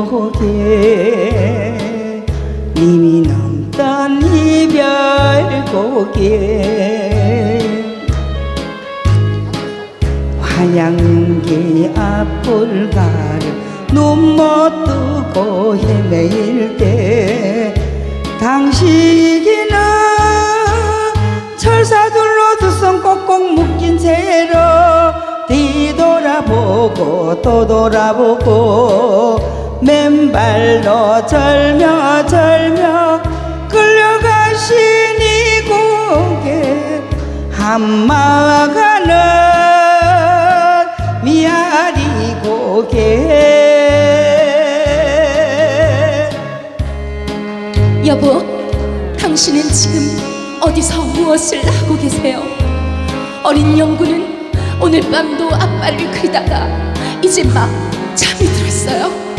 고개 이미 넘던 이별 고개 화양연기 앞을 가려 눈못 뜨고 헤매일 때 당시기는 철사둘로 두 손 꼭꼭 묶인 채로 뒤돌아보고 또 돌아보고 맨발로 절며 절며 끌려가신 이 고개 한마가는 미아리 고개 여보, 당신은 지금 어디서 무엇을 하고 계세요? 어린 영구는 오늘 밤도 아빠를 그리다가 이제 막 잠이 들었어요.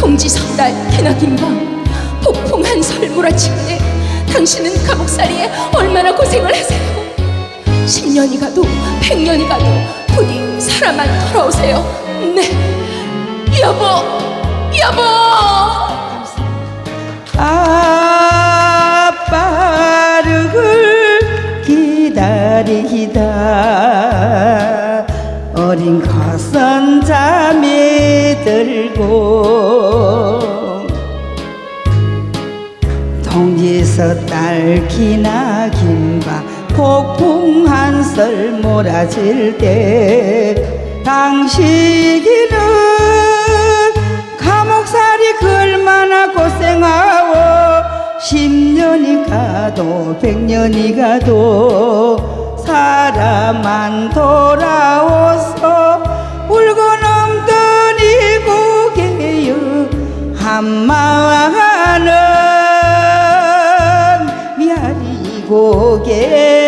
동지 석달 기나긴 밤 폭풍 한 설 몰아칠 때 당신은 감옥살이에 얼마나 고생을 하세요. 10년이 가도 100년이 가도 부디 살아만 돌아오세요. 네, 여보, 여보. 아빠를 기다리다 어린 거선 잠이 들고 동지서 딸 기나긴 바 폭풍 한설 몰아칠 때 당시기는 감옥살이 얼마나 고생하고 십년이 가도 백년이 가도 사람만 돌아오서 울고 넘던 이 고개여 한마하는 미아리 고개